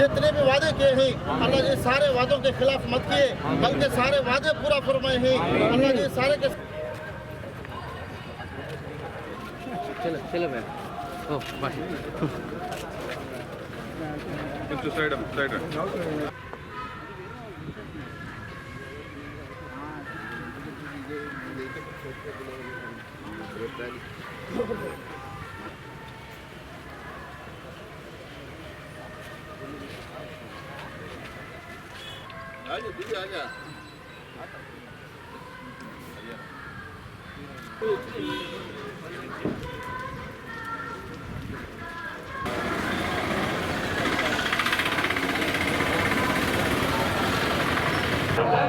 जितने भी वादे किए हैं अल्लाह जी सारे वादों के खिलाफ मत किए बल्कि सारे वादे पूरा फरमाए हैं अल्लाह जी सारे के चलो चलो मैम ओ 아니 미리 아니야. 아니야.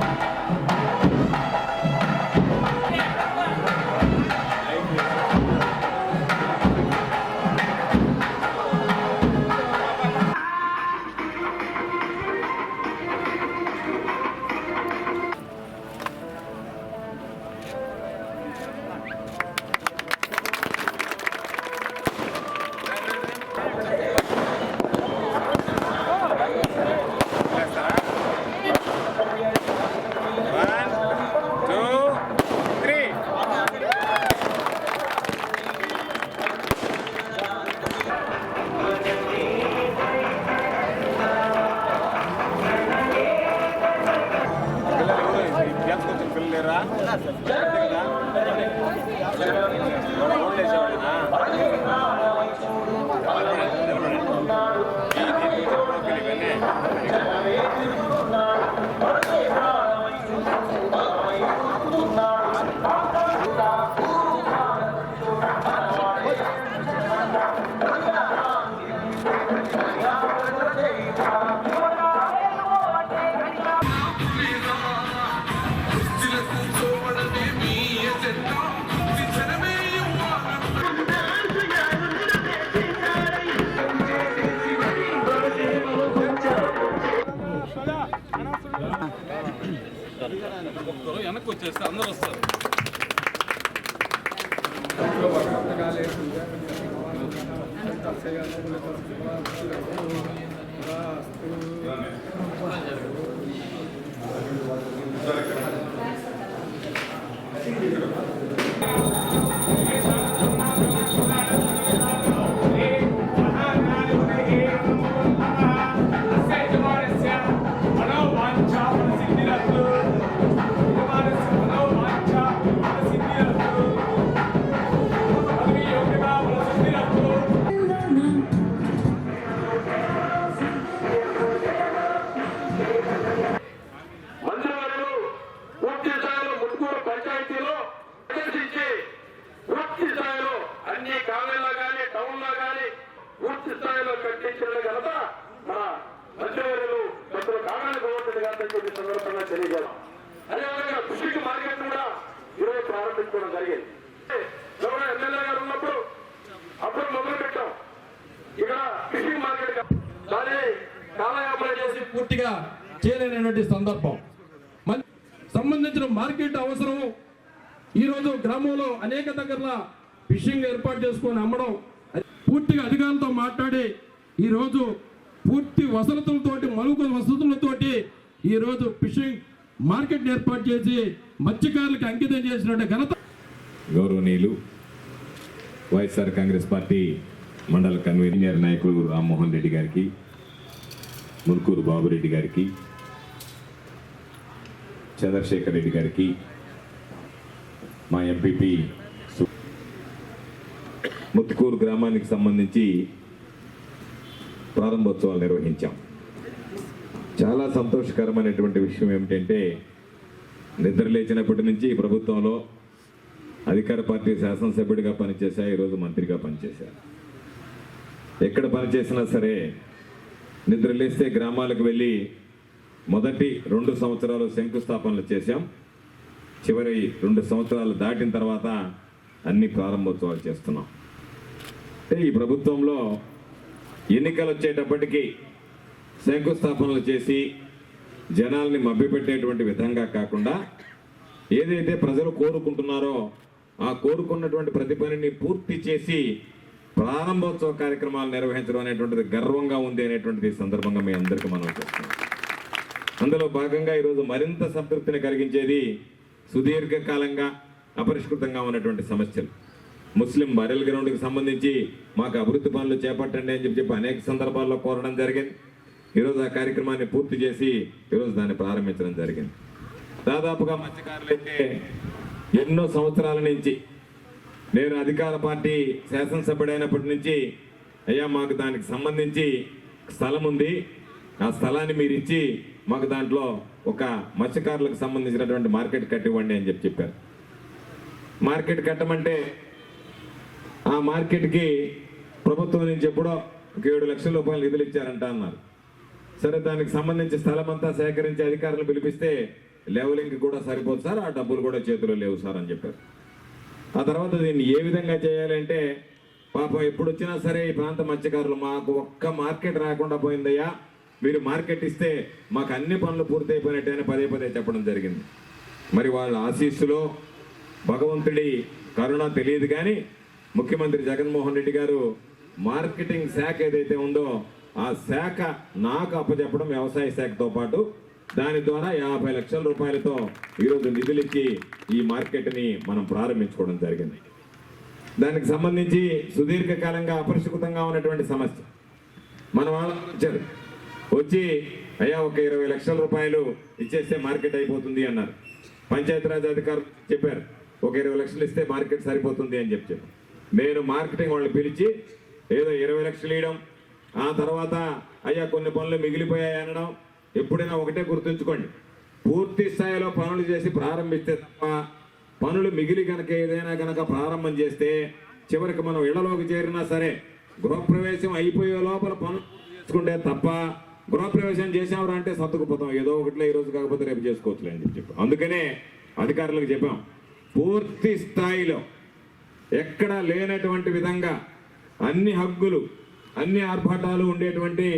సైడ్ వన్ ಸರ್ వెనక్కి వచ్చేస్తే అందరూ వస్తారు మంత్రివర్యులు జరిగింది. గౌరవ ఎమ్మెల్యే గారు ఉన్నప్పుడు అప్పుడు మొదలు పెట్టాం. ఇక్కడ ఫిషింగ్ మార్కెట్ దాన్ని కాలయాపన చేసి పూర్తిగా చేయలేనటువంటి సందర్భం. సంబంధించిన మార్కెట్ అవసరం ఈరోజు గ్రామంలో అనేక దగ్గర ఫిషింగ్ ఏర్పాటు చేసుకొని అమ్మడం పూర్తిగా అధికారులతో మాట్లాడి ఈరోజు పూర్తి వసతులతోటి మలుగు వసతులతోటి ఈరోజు ఫిషింగ్ మార్కెట్ ఏర్పాటు చేసి మత్స్యకారులకు అంకితం చేసినటువంటి ఘనత గౌరవనీయులు వైఎస్ఆర్ కాంగ్రెస్ పార్టీ మండల కన్వీనర్ నాయకులు రామ్మోహన్ రెడ్డి గారికి ముల్కూరు బాబురెడ్డి గారికి చంద్రశేఖర్ రెడ్డి గారికి మా ఎంపీపీ ముత్తుకూరు గ్రామానికి సంబంధించి ప్రారంభోత్సవాలు నిర్వహించాం. చాలా సంతోషకరమైనటువంటి విషయం ఏమిటంటే నిద్ర లేచినప్పటి నుంచి ప్రభుత్వంలో అధికార పార్టీ శాసనసభ్యుడిగా పనిచేశా ఈరోజు మంత్రిగా పనిచేశా. ఎక్కడ పనిచేసినా సరే నిద్ర లేస్తే గ్రామాలకు వెళ్ళి మొదటి రెండు సంవత్సరాలు శంకుస్థాపనలు చేశాం. చివరి రెండు సంవత్సరాలు దాటిన తర్వాత అన్ని ప్రారంభోత్సవాలు చేస్తున్నాం. అంటే ఈ ప్రభుత్వంలో ఎన్నికలు వచ్చేటప్పటికీ శంకుస్థాపనలు చేసి జనాల్ని మభ్యపెట్టేటువంటి విధంగా కాకుండా ఏదైతే ప్రజలు కోరుకుంటున్నారో ఆ కోరుకున్నటువంటి ప్రతి పనిని పూర్తి చేసి ప్రారంభోత్సవ కార్యక్రమాలు నిర్వహించడం అనేటువంటిది గర్వంగా ఉంది అనేటువంటిది సందర్భంగా మీ అందరికీ మనం చేస్తున్నాం అందులో భాగంగా ఈరోజు మరింత సంతృప్తిని కలిగించేది సుదీర్ఘకాలంగా అపరిష్కృతంగా ఉన్నటువంటి సమస్యలు. ముస్లిం బరెల్ గ్రౌండ్కి సంబంధించి మాకు అభివృద్ధి పనులు చేపట్టండి అని చెప్పి చెప్పి అనేక సందర్భాల్లో కోరడం జరిగింది. ఈరోజు ఆ కార్యక్రమాన్ని పూర్తి చేసి ఈరోజు దాన్ని ప్రారంభించడం జరిగింది. దాదాపుగా మత్స్యకారులు అయితే ఎన్నో సంవత్సరాల నుంచి నేను అధికార పార్టీ శాసనసభ్యుడైనప్పటి నుంచి అయ్యా మాకు దానికి సంబంధించి స్థలం ఉంది. ఆ స్థలాన్ని మీరు ఇచ్చి మాకు దాంట్లో ఒక మత్స్యకారులకు సంబంధించినటువంటి మార్కెట్ కట్టివ్వండి అని చెప్పి చెప్పారు. మార్కెట్ కట్టమంటే ఆ మార్కెట్కి ప్రభుత్వం నుంచి ఎప్పుడో ఒక ఏడు లక్షల రూపాయలు నిధులు ఇచ్చారంట అన్నారు. సరే దానికి సంబంధించి స్థలం అంతా సేకరించి అధికారులు పిలిపిస్తే లెవలింగ్ కూడా సరిపోదు సార్ ఆ డబ్బులు కూడా చేతిలో లేవు సార్ అని చెప్పారు. ఆ తర్వాత దీన్ని ఏ విధంగా చేయాలంటే పాపం ఎప్పుడు వచ్చినా సరే ఈ ప్రాంత మత్స్యకారులు మాకు ఒక్క మార్కెట్ రాకుండా పోయిందయ్యా. మీరు మార్కెట్ ఇస్తే మాకు అన్ని పనులు పూర్తయిపోయినట్టేనే పదే పదే చెప్పడం జరిగింది. మరి వాళ్ళ ఆశీస్సులో భగవంతుడి కరుణ తెలియదు కానీ ముఖ్యమంత్రి జగన్మోహన్ రెడ్డి గారు మార్కెటింగ్ శాఖ ఏదైతే ఉందో ఆ శాఖ నాకు అప్పచెప్పడం వ్యవసాయ శాఖతో పాటు దాని ద్వారా యాభై లక్షల రూపాయలతో ఈరోజు నిధులు ఇచ్చి ఈ మార్కెట్ని మనం ప్రారంభించుకోవడం జరిగింది. దానికి సంబంధించి సుదీర్ఘకాలంగా అపరిష్కృతంగా ఉన్నటువంటి సమస్య. మన వాళ్ళు వచ్చి అయ్యా ఒక ఇరవై లక్షల రూపాయలు ఇచ్చేస్తే మార్కెట్ అయిపోతుంది అన్నారు. పంచాయతీరాజ్ అధికారులు చెప్పారు ఒక ఇరవై లక్షలు ఇస్తే మార్కెట్ సరిపోతుంది అని చెప్పి నేను మార్కెటింగ్ వాళ్ళని పిలిచి ఏదో ఇరవై లక్షలు ఇవ్వడం ఆ తర్వాత అయ్యా కొన్ని పనులు మిగిలిపోయాయి అనడం ఎప్పుడైనా ఒకటే గుర్తుంచుకోండి. పూర్తి స్థాయిలో పనులు చేసి ప్రారంభిస్తే తప్ప పనులు మిగిలి కనుక ఏదైనా కనుక ప్రారంభం చేస్తే చివరికి మనం ఇళ్ళలోకి చేరినా సరే గృహప్రవేశం అయిపోయే లోపల పనులు చేసుకుంటే తప్ప గృహప్రవేశం చేసామరా అంటే సర్దుకుపోతాం. ఏదో ఒకటిలో ఈ రోజు కాకపోతే రేపు చేసుకోవచ్చులే అని చెప్పి. అందుకనే అధికారులకు చెప్పాం పూర్తి స్థాయిలో ఎక్కడా లేనటువంటి విధంగా అన్ని హక్కులు అన్ని ఆర్భాటాలు ఉండేటువంటి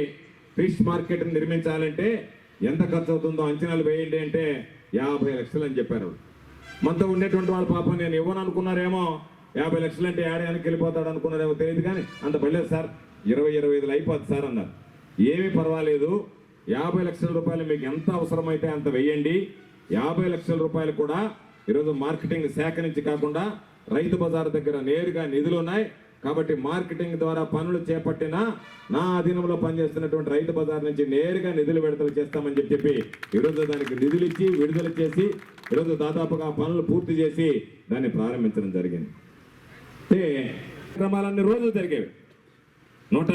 ఫిష్ మార్కెట్ని నిర్మించాలంటే ఎంత ఖర్చు అవుతుందో అంచనాలు వేయండి అంటే యాభై లక్షలు అని చెప్పారు. మనతో ఉండేటువంటి వాళ్ళ పాపం నేను ఇవ్వను అనుకున్నారేమో యాభై లక్షలు అంటే ఏడాదికి వెళ్ళిపోతాడు అనుకున్నారేమో తెలియదు కానీ అంత పడలేదు సార్. ఇరవై ఇరవై ఐదులు అయిపోద్ది సార్ అన్నారు. ఏమీ పర్వాలేదు. యాభై లక్షల రూపాయలు మీకు ఎంత అవసరమైతే అంత వెయ్యండి యాభై లక్షల రూపాయలు కూడా ఈరోజు మార్కెటింగ్ శాఖ నుంచి కాకుండా రైతు బజార్ దగ్గర నేరుగా నిధులు ఉన్నాయి. కాబట్టి మార్కెటింగ్ ద్వారా పనులు చేపట్టిన నా అధీనంలో పనిచేస్తున్నటువంటి రైతు బజార్ నుంచి నేరుగా నిధులు విడుదల చేస్తామని చెప్పి చెప్పి ఈరోజు దానికి నిధులు ఇచ్చి విడుదల చేసి ఈరోజు దాదాపుగా పనులు పూర్తి చేసి దాన్ని ప్రారంభించడం జరిగింది. అంటే కార్యక్రమాలన్నీ రోజులు జరిగేవి. నూట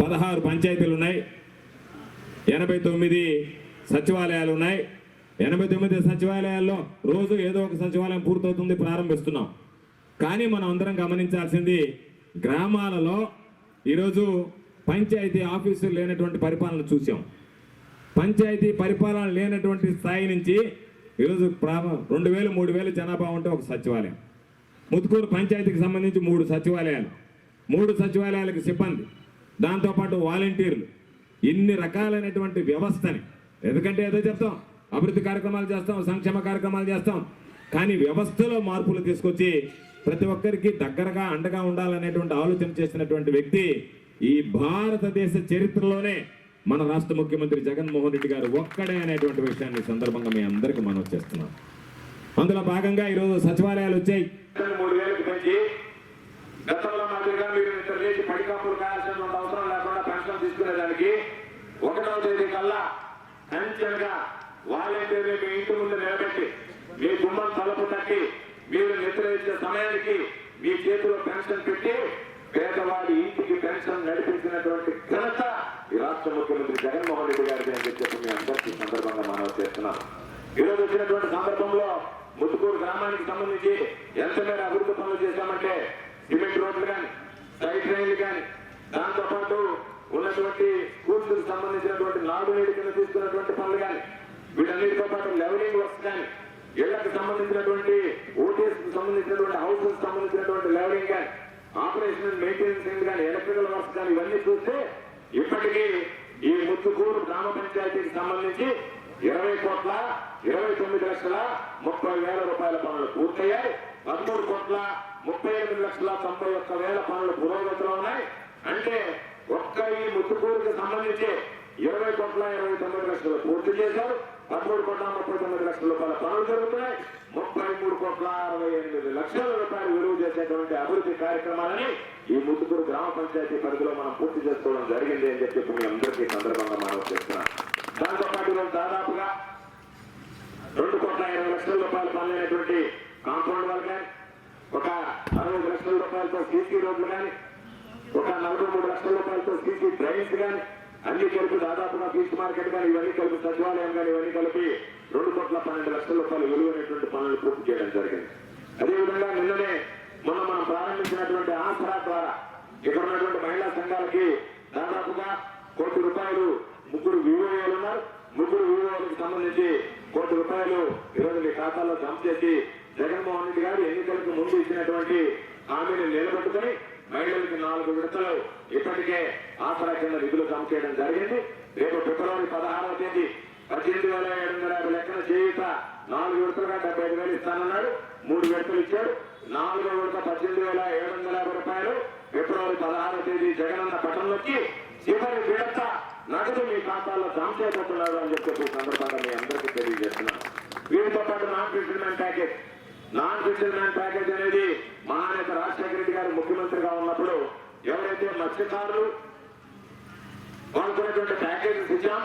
పదహారు పంచాయతీలు ఉన్నాయి. ఎనభై తొమ్మిది సచివాలయాలు ఉన్నాయి. ఎనభై తొమ్మిది సచివాలయాల్లో రోజు ఏదో ఒక సచివాలయం పూర్తవుతుంది ప్రారంభిస్తున్నాం. కానీ మనం అందరం గమనించాల్సింది గ్రామాలలో ఈరోజు పంచాయతీ ఆఫీసులు లేనటువంటి పరిపాలన చూసాం. పంచాయతీ పరిపాలన లేనటువంటి స్థాయి నుంచి ఈరోజు ప్రారంభం రెండు వేలు మూడు వేలు జనాభా ఉంటే ఒక సచివాలయం. ముత్తుకూరు పంచాయతీకి సంబంధించి మూడు సచివాలయాలు. మూడు సచివాలయాలకు సిబ్బంది. దాంతోపాటు వాలంటీర్లు. ఇన్ని రకాలైనటువంటి వ్యవస్థని. ఎందుకంటే ఏదో చెప్తాం అభివృద్ధి కార్యక్రమాలు చేస్తాం సంక్షేమ కార్యక్రమాలు చేస్తాం. కానీ వ్యవస్థలో మార్పులు తీసుకొచ్చి ప్రతి ఒక్కరికి దగ్గరగా అండగా ఉండాలనేటువంటి ఆలోచన చేసినటువంటి వ్యక్తి ఈ భారతదేశ చరిత్రలోనే మన రాష్ట్ర ముఖ్యమంత్రి జగన్మోహన్ రెడ్డి గారు ఒక్కడే అనేటువంటి విషయాన్ని సందర్భంగా మీ అందరికీ మనం చేస్తున్నాం. అందులో భాగంగా ఈరోజు సచివాలయాలు వచ్చాయి. మూడు వేలకు పెంచి గతంలో మాదిరిగా మీరు పడికాపులు అవసరం లేకుండా పెన్షన్ తీసుకునేదానికి ఒకటవ తేదీ కల్లా మీ ఇంటి ముందు నిలబెట్టి మీ గుమ్మం తలుపు తట్టి మీరు నిద్ర సమయానికి మీ చేతిలో పెన్షన్ పెట్టి పేదవాడి ఇంటికి పెన్షన్ నడిపించినటువంటి ఘనత ఈ రాష్ట్ర ముఖ్యమంత్రి జగన్మోహన్ రెడ్డి గారికి అని చెప్పి మీ అందరికీ ఈ సందర్భంగా మనవి చేస్తున్నాం ఈరోజు వచ్చినటువంటి సందర్భంలో ముత్తుకూరు గ్రామానికి సంబంధించి ఎంత మేర అభివృద్ధి పనులు చేశామంటే సిమెంట్ రోడ్లు కానీ సైడ్ రైన్లు కానీ దాంతో పాటు ఉన్నటువంటి స్కూల్స్ సంబంధించినటువంటి నాగునీటి కింద తీసుకున్నటువంటి పనులు కానీ వీటన్నిటితో పాటు లెవలింగ్ వర్క్స్ కానీ ఇళ్ళకు సంబంధించినటువంటి ఓటీఎస్ సంబంధించినటువంటి హౌసెస్ సంబంధించినటువంటి లెవలింగ్ కానీ ఆపరేషన్ మెయింటెనెన్స్ కానీ ఎలక్ట్రికల్ వర్క్స్ కానీ ఇవన్నీ చూస్తే ఇప్పటికీ ఈ ముత్తుకూరు గ్రామ పంచాయతీకి సంబంధించి ఇరవై కోట్ల ఇరవై తొమ్మిది లక్షల ముప్పై వేల రూపాయల పనులు పూర్తయ్యాయి. పదమూడు కోట్ల ముప్పై ఎనిమిది లక్షల తొంభై ఒక్క వేల పనులు పురోగతిలో ఉన్నాయి. అంటే ఒక్క ఈ ముత్తుకూరుకి సంబంధించి ఇరవై కోట్ల ఇరవై తొమ్మిది లక్షలు పూర్తి చేశారు. పదమూడు కోట్ల ముప్పై తొమ్మిది లక్షల రూపాయల పనులు జరుగుతున్నాయి. ముప్పై మూడు కోట్ల అరవై ఎనిమిది లక్షల రూపాయలు విలువ చేసేటువంటి అభివృద్ధి కార్యక్రమాలని ఈ ముద్దుకూరు గ్రామ పంచాయతీ పరిధిలో మనం పూర్తి చేసుకోవడం జరిగింది అని చెప్పి మీ అందరికీ సందర్భంగా మనం చేస్తున్నాం దాంతో పాటు దాదాపుగా రెండు కోట్ల ఇరవై లక్షల రూపాయలు పనులైనటువంటి కాంపౌండ్ వాళ్ళు కానీ ఒక అరవై లక్షల రూపాయలతో సీసీ రోడ్లు కానీ ఒక నలభై మూడు లక్షల రూపాయలతో సీసీ డ్రైన్స్ కానీ అన్ని కలిపి దాదాపుగా ఫీస్ట్ మార్కెట్ కానీ ఇవన్నీ కలిపి సచివాలయం కానీ ఇవన్నీ కలిపి రెండు కోట్ల పన్నెండు లక్షల రూపాయలు విలువైనటువంటి పనులు పూర్తి చేయడం జరిగింది. అదేవిధంగా నిన్ననే మొన్న మనం ప్రారంభించినటువంటి ఆసరా ద్వారా ఇక్కడ ఉన్నటువంటి మహిళా సంఘాలకి దాదాపుగా కోటి రూపాయలు ముగ్గురు వివోఏలు ఉన్నారు. ముగ్గురు వివోలకు సంబంధించి కోటి రూపాయలు ఈరోజు మీ ఖాతాలో జమ చేసి జగన్మోహన్ రెడ్డి గారు ఎన్నికలకు ముందు ఇచ్చినటువంటి హామీని నిలబెట్టుకుని మహిళలకి నాలుగు విడతలు ఇప్పటికే ఆసరా కింద నిధులు జమ చేయడం జరిగింది. రేపు ఫిబ్రవరి పదహారవ తేదీ పద్దెనిమిది వేల ఏడు వందల యాభై లెక్కన చేయుత నాలుగు విడతలుగా డెబ్బై ఐదు వేలు ఇస్తానన్నాడు. మూడు విడతలు ఇచ్చాడు. నాలుగో విడత పద్దెనిమిది వేల ఏడు వందల యాభై రూపాయలు. ఫిబ్రవరి పదహారవ తేదీ జగనన్న పట్టణంలోకి చివరి విడత నగదు మీ ఖాతాల్లో జమ చేయబోతున్నారు అని చెప్పి సందర్భంగా మీ అందరికీ తెలియజేస్తున్నాను. వీటితో పాటు నాన్ ఫిల్టర్మెంట్ ప్యాకేజ్. నాన్ ఫిల్టర్మెంట్ ప్యాకేజ్ అనేది మహానేత రాజశేఖర రెడ్డి గారు ముఖ్యమంత్రిగా ఉన్నప్పుడు ఎవరైతే మత్స్యకారులు అనుకున్నటువంటి ప్యాకేజెస్ ఇచ్చాం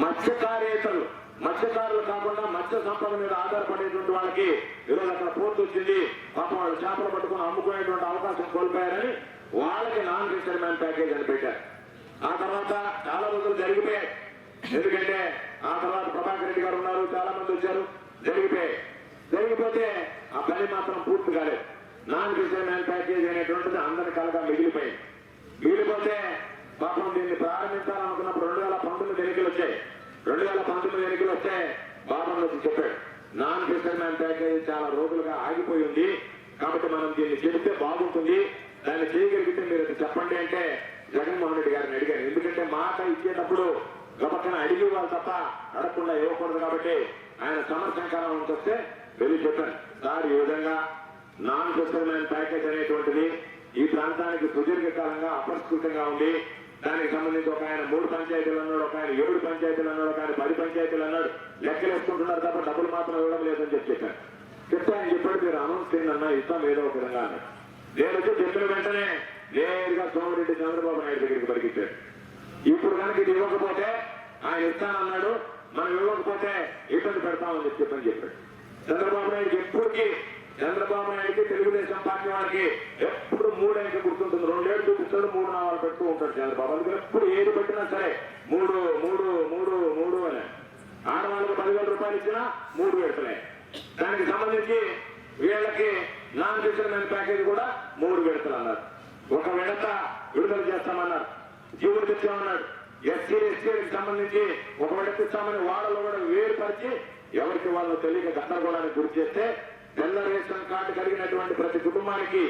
మత్స్యకారేతలు మత్స్యకారులు కాకుండా మత్స్య సంపద మీద ఆధారపడేటువంటి వాళ్ళకి ఈరోజు అక్కడ పోర్టు వచ్చింది. పాపం వాళ్ళు చేపలు పట్టుకుని అమ్ముకునేటువంటి అవకాశం కోల్పోయారని వాళ్ళకి నాన్ రిటైర్మెంట్ ప్యాకేజ్ అని పెట్టారు. ఆ తర్వాత చాలా రోజులు జరిగిపోయాయి. ఎందుకంటే ఆ తర్వాత ప్రభాకర్ రెడ్డి గారు ఉన్నారు చాలా మంది వచ్చారు. జరిగిపోయాయి. జరిగిపోతే ఆ పని మాత్రం పూర్తి కాలేదు. నాన్ రిటైర్మెంట్ ప్యాకేజ్ అనేటువంటిది అందరి కలగా మిగిలిపోయింది. మిగిలిపోతే పాపం దీన్ని ప్రారంభించాలనుకున్నప్పుడు రెండు వేల పంతొమ్మిది ఎన్నికలు వచ్చాయి. రెండు వేల పంతొమ్మిది ఎన్నికలు వస్తే బాబన్ వచ్చి చెప్పాడు నాన్ ఫిషర్మ్యాన్ ప్యాకేజ్ చాలా రోజులుగా ఆగిపోయి ఉంది. కాబట్టి మనం దీన్ని చెబితే బాగుంటుంది. దాన్ని చేయగలిగితే మీరు చెప్పండి అంటే జగన్మోహన్ రెడ్డి గారిని అడిగారు. ఎందుకంటే మాట ఇచ్చేటప్పుడు గబక్కన అడిగి వాళ్ళు తప్ప అడగకుండా ఇవ్వకూడదు కాబట్టి ఆయన సమర్థంకాలం వస్తే వెళ్ళి చెప్పాను సార్ ఈ విధంగా నాన్ ఫిషర్మ్యాన్ ప్యాకేజ్ అనేటువంటిది ఈ ప్రాంతానికి సుదీర్ఘకాలంగా అపరిష్కృతంగా ఉంది. దానికి సంబంధించి ఒక ఆయన మూడు పంచాయతీలు అన్నాడు ఒక ఆయన ఏడు పంచాయతీలు అన్నాడు ఒక ఆయన పది పంచాయతీలు అన్నాడు. లెక్కలు వేసుకుంటున్నారు తప్ప డబ్బులు మాత్రం ఇవ్వడం లేదని చెప్పి చెప్పాను చెప్తే ఆయన చెప్పాడు మీరు అనౌన్స్ చేయనన్నా ఇస్తాం ఏదో ఒక విధంగా అన్నాడు నేను వచ్చి చెప్పిన వెంటనే నేరుగా సోమిరెడ్డి చంద్రబాబు నాయుడు దగ్గరికి పరిగెత్తాడు ఇప్పుడు కనుక ఇది ఇవ్వకపోతే ఆయన ఇస్తానన్నాడు మనం ఇవ్వకపోతే ఇబ్బంది పెడతామని చెప్పి చెప్పని చెప్పాడు చంద్రబాబు నాయుడు ఎప్పటికీ చంద్రబాబు నాయుడుకి తెలుగుదేశం పార్టీ వారికి ఎప్పుడు మూడు అంకె గుర్తుంటుంది. రెండేళ్ళు చూపిస్తాడు మూడు నావాలు పెడుతూ ఉంటాడు చంద్రబాబు. అందుకని ఎప్పుడు ఏది పెట్టినా సరే మూడు మూడు మూడు మూడు అని. ఆడవాళ్ళకి పదివేల రూపాయలు ఇచ్చినా మూడు పెడుతున్నాయి దానికి సంబంధించి వీళ్ళకి నాన్ ఫిషర్మెన్ ప్యాకేజ్ కూడా మూడు విడతలు అన్నారు ఒక విడత విడుదల చేస్తామన్నారు. జీవుడు తెచ్చామన్నాడు. ఎస్సీ ఎస్టీలకు సంబంధించి ఒక విడత ఇస్తామని వాళ్ళలో కూడా వేరుపరిచి ఎవరికి వాళ్ళు తెలియక గందరగోళానికి గురి చేస్తే తెల్ల రేషన్ కార్డు కలిగినటువంటి ప్రతి కుటుంబానికి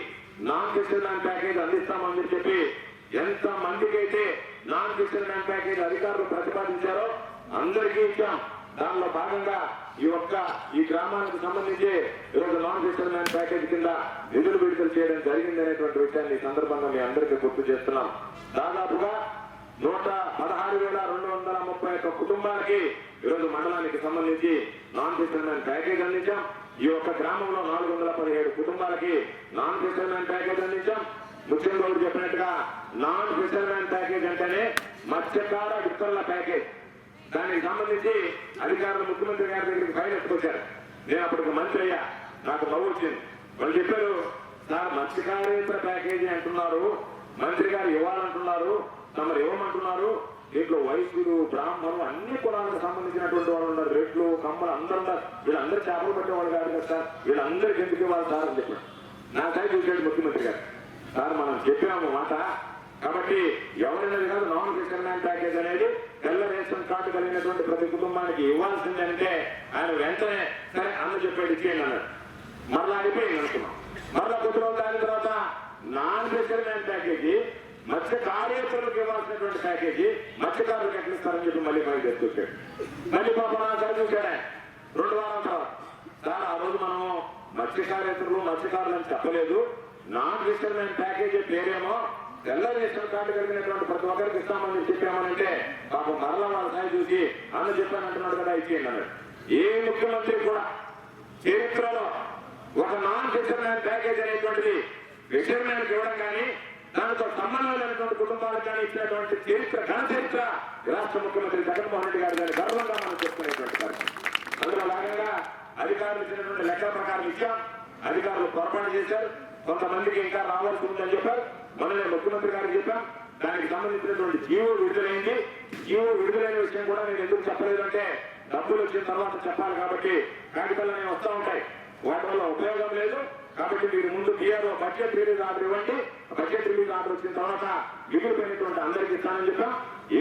నాన్ ఫిషర్మెన్ ప్యాకేజ్ అందిస్తామని చెప్పి ఎంత మందికి అయితే నాన్ ఫిషర్మెన్ ప్యాకేజ్ అధికారులు ప్రతిపాదించారో అందరికీ ఇచ్చాం. దానిలో భాగంగా ఈ ఒక్క ఈ గ్రామానికి సంబంధించి ఈరోజు నాన్ ఫిషర్మెన్ ప్యాకేజ్ కింద నిధులు విడుదల చేయడం జరిగింది అనేటువంటి విషయాన్ని ఈ సందర్భంగా మీ అందరికీ గుర్తు చేస్తున్నాం. దాదాపుగా నూట పదహారు వేల రెండు వందల ముప్పై ఒక్క కుటుంబాలకి ఈరోజు మండలానికి సంబంధించి నాన్ ఫిషర్మెన్ ప్యాకేజ్ అందించాం. ఈ యొక్క గ్రామంలో నాలుగు వందల పదిహేడు కుటుంబాలకి నాన్ ఫిషర్మెన్ ప్యాకేజ్ అందించాం. ముఖ్యంగా ఒకటి చెప్పినట్టుగా నాన్ ఫిషర్మెన్ ప్యాకేజ్ అంటేనే మత్స్యకార విత్తనాల ప్యాకేజ్. దానికి సంబంధించి అధికారులు ముఖ్యమంత్రి గారి దగ్గరికి ఫైల్ ఎత్తుకొచ్చారు. నేను అప్పటికి మంత్రి అయ్యా. నాకు నవ్వు వచ్చింది. వాళ్ళు చెప్పారు సార్ మత్స్యకారేతర ప్యాకేజీ అంటున్నారు. మంత్రి గారు ఇవ్వాలంటున్నారు. తమరు ఇవ్వమంటున్నారు. దీంట్లో వైశ్యులు బ్రాహ్మణులు అన్ని కులాలకు సంబంధించినటువంటి వాళ్ళు ఉన్నారు. రెడ్లు కమ్మలు అందరూ ఉన్నారు. వీళ్ళందరూ చేపలు పట్టేవాళ్ళు కాదు కదా సార్. వీళ్ళందరికీ ఎందుకు వాళ్ళు సార్ అని చెప్పారు నా చూశాడు ముఖ్యమంత్రి గారు. సార్ మనం చెప్పాము మాట. కాబట్టి ఎవరైనది కాదు నాన్ ఫిషర్మ్యాన్ ప్యాకేజ్ అనేది తెల్ల రేషన్ కార్డు కలిగినటువంటి ప్రతి కుటుంబానికి ఇవ్వాల్సింది అంటే ఆయన వెంటనే సరే అన్న చెప్పాడు ఇచ్చేయండి అన్నాడు. మరలా అయిపోయింది అనుకున్నాం. మరలా కొద్ది రోజులు తర్వాత నాన్ ఫిషర్మ్యాన్ ప్యాకేజీ మత్స్య కార్యకర్తలకు ఇవ్వాల్సినటువంటి ప్యాకేజీ మత్స్యకారులకు ఎట్లా ఇస్తారని చెప్పి మళ్ళీ మనకి తెచ్చుకొచ్చాడు మళ్ళీ పాపం నా చూశాడే. రెండు వారాల తర్వాత. సార్ ఆ రోజు మనం మత్స్యకారేతరులు మత్స్యకారులు అని చెప్పలేదు నాన్ రిజిస్టర్మైన ప్యాకేజీ పేరేమో తెల్ల రేషన్ కార్డు కలిగినటువంటి ప్రతి ఒక్కరికి ఇస్తామని చెప్పామనంటే పాప మరలా వాళ్ళ సాయి చూసి అన్న చెప్పానంటున్నాడు కదా ఇచ్చేయండి అన్నాడు. ఏ ముఖ్యమంత్రి కూడా చరిత్రలో ఒక నాన్ రిజిస్టర్మైన ప్యాకేజ్ అనేటువంటిది ఫిషర్మెన్ ఇవ్వడం కానీ దానితో సంబంధం లేనటువంటి కుటుంబాలకు కానీ ఇచ్చినటువంటి చరిత్ర ఘనచరిత్ర రాష్ట్ర ముఖ్యమంత్రి జగన్మోహన్ రెడ్డి గారు గారి గర్వంగా మనం చెప్పుకునేటువంటి కార్యక్రమం అందులో భాగంగా అధికారులు ఇచ్చినటువంటి లెక్కల ప్రకారం ఇచ్చాం. అధికారులు పొరపాటు చేశారు. కొంతమందికి ఇంకా రావాల్సి ఉందని చెప్పారు. మొన్ననే ముఖ్యమంత్రి గారికి చెప్పాం. దానికి సంబంధించినటువంటి జీవో విడుదలైంది. జీవో విడుదలైన విషయం కూడా నేను ఎందుకు చెప్పలేదు అంటే డబ్బులు వచ్చిన తర్వాత చెప్పాలి కాబట్టి కాగితాలు అనేవి వస్తూ ఉంటాయి. వాటి వల్ల ఉపయోగం లేదు. కాబట్టి మీరు ముందు బీఆర్ఓ బడ్జెట్ రిలీజ్ ఆర్డర్ ఇవ్వండి. బడ్జెట్ రిలీజ్ ఆర్డర్ వచ్చిన తర్వాత మిగిలిపోయినటువంటి అందరికి ఇస్తానని చెప్పాం.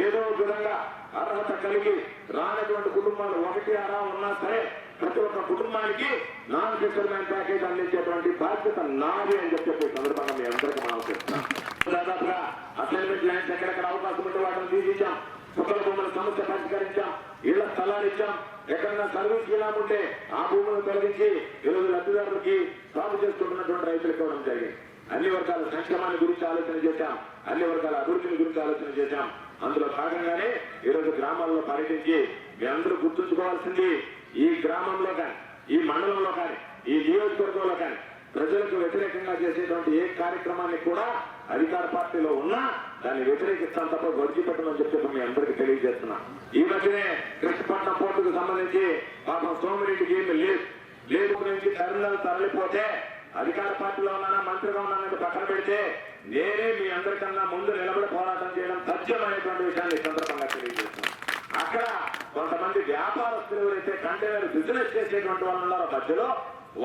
ఏదో విధంగా అర్హత కలిగి రానటువంటి కుటుంబాలు ఒకటి అరా ఉన్నా సరే ప్రతి ఒక్క కుటుంబానికి నాన్ ఫిషర్మెన్ ప్యాకేజ్ అందించేటువంటి బాధ్యత నాది అని చెప్పి చెప్పే సందర్భంగా మీ అందరికీ మనం చెప్తున్నాం దాదాపుగా అసైన్మెంట్ ల్యాండ్స్ ఎక్కడెక్కడ అవకాశం ఉంటే వాటిని తీసిచ్చాం. కుక్కల బొమ్మల సమస్య పరిష్కరించాం. ఇళ్ళ స్థలాలు ఇచ్చాం. ఎక్కడన్నా సర్వీస్ ఇలాం ఉంటే ఆ భూములను తొలగించి ఈరోజు లబ్ధిదారులకి సాగు చేసుకుంటున్నటువంటి రైతులకు ఇవ్వడం జరిగింది. అన్ని వర్గాల సంక్షేమాన్ని గురించి ఆలోచన చేశాం. అన్ని వర్గాల అభివృద్ధిని గురించి ఆలోచన చేశాం. అందులో భాగంగానే ఈరోజు గ్రామాల్లో పర్యటించి మీ అందరూ గుర్తుంచుకోవాల్సింది ఈ గ్రామంలో కానీ ఈ మండలంలో కానీ ఈ నియోజకవర్గంలో కానీ ప్రజలకు వ్యతిరేకంగా చేసేటువంటి ఏ కార్యక్రమాన్ని కూడా అధికార పార్టీలో ఉన్నా దాన్ని వ్యతిరేకిస్తాను తప్ప గడిచిపెట్టమని చెప్పి మీ అందరికీ తెలియజేస్తున్నా. ఈ మధ్యనే కృష్ణపట్నం పోర్టుకు సంబంధించి పాపం సోమిరెడ్డికి ఏమి లేదు. లేదు నుంచి టెర్మినల్ తరలిపోతే అధికార పార్టీలో ఉన్నానా మంత్రిగా ఉన్నానంటే పక్కన పెడితే నేనే మీ అందరికన్నా ముందు నిలబడి పోరాటం చేయడం సత్యమైనటువంటి విషయాన్ని సందర్భంగా తెలియజేస్తున్నాను అక్కడ కొంతమంది వ్యాపారస్తులు ఎవరైతే కంటైనర్ బిజినెస్ చేసేటువంటి వాళ్ళు ఉన్నారో మధ్యలో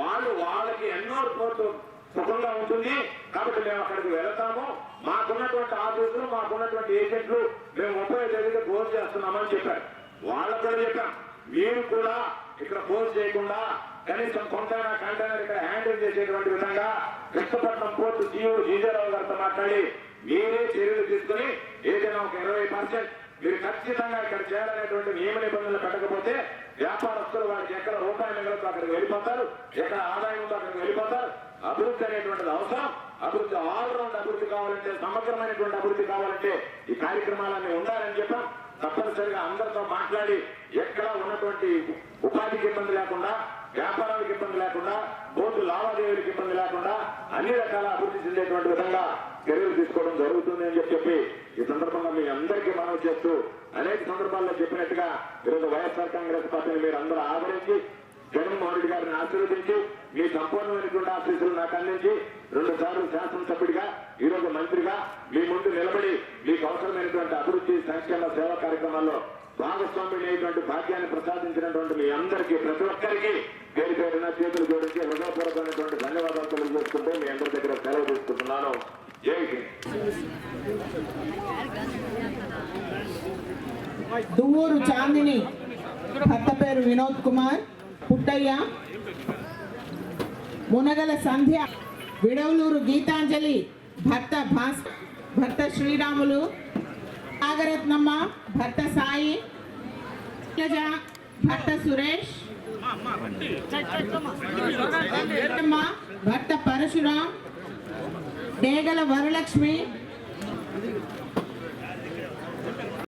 వాళ్ళు వాళ్ళకి ఎన్నో పోర్టు సుఖంగా ఉంటుంది. కాబట్టి మేము అక్కడికి వెళతాము. మాకున్నటువంటి ఆఫీసులు మాకున్నటువంటి ఏజెంట్లు మేము ముప్పై తేదీకి క్లోజ్ చేస్తున్నామని చెప్పారు. వాళ్ళకు కూడా చెప్పాం. మీరు కూడా ఇక్కడ పోస్ట్ చేయకుండా కనీసం కొంటైనా కంటైనర్ ఇక్కడ హ్యాండిల్ చేసేటువంటి విధంగా కృష్ణపట్నం పోర్టు జీవో జీజారావు గారితో మాట్లాడి మీరే చర్యలు తీసుకుని ఏదైనా ఒక ఇరవై పర్సెంట్ మీరు ఖచ్చితంగా ఇక్కడ చేయాలనేటువంటి నియమ నిబంధనలు పెట్టకపోతే వ్యాపారస్తులు వారికి ఎక్కడ రూపాయి మిగలతో అక్కడికి వెళ్ళిపోతారు? ఎక్కడ ఆదాయం ఉందో అక్కడికి వెళ్ళిపోతారు? అభివృద్ధి అనేటువంటిది అవసరం. అభివృద్ధి ఆల్రౌండ్ అభివృద్ధి కావాలంటే సమగ్రమైనటువంటి అభివృద్ధి కావాలంటే ఈ కార్యక్రమాలన్నీ ఉండాలని చెప్పాం. తప్పనిసరిగా అందరితో మాట్లాడి ఎక్కడ ఉన్నటువంటి ఉపాధికి ఇబ్బంది లేకుండా వ్యాపారాలకు ఇబ్బంది లేకుండా బోర్డు లావాదేవీలకు ఇబ్బంది లేకుండా అన్ని రకాల అభివృద్ధి చెందేటువంటి విధంగా చర్యలు తీసుకోవడం జరుగుతుంది అని చెప్పి చెప్పి ఈ సందర్భంగా మీ అందరికీ మనవి చేస్తూ అనేక సందర్భాల్లో చెప్పినట్టుగా ఈరోజు వైఎస్ఆర్ కాంగ్రెస్ పార్టీని మీరు అందరూ ఆదరించి జగన్మోహన్ రెడ్డి గారిని ఆశీర్వదించి మీ సంపూర్ణమైనటువంటి ఆశీస్సులు నాకు అందించి రెండు సార్లు శాసనసభ్యుడిగా ఈ రోజు మంత్రిగా మీ ముందు నిలబడి మీకు అవసరమైనటువంటి అభివృద్ధి సంక్షేమ సేవా కార్యక్రమాల్లో భాగస్వామ్యం అయ్యేటువంటి భాగ్యాన్ని ప్రసాదించినటువంటి మీ అందరికీ ప్రతి ఒక్కరికి పేరు పేరున చేతులు దువ్వూరు చాందిని. భర్త పేరు వినోద్ కుమార్. పుట్టయ్య. మునగల సంధ్య. విడవలూరు గీతాంజలి. భర్త భాస్ భర్త శ్రీరాములు. నాగరత్నమ్మ. భర్త సాయి. భర్త సురేష్. భర్త పరశురాం. డేగల వరలక్ష్మి.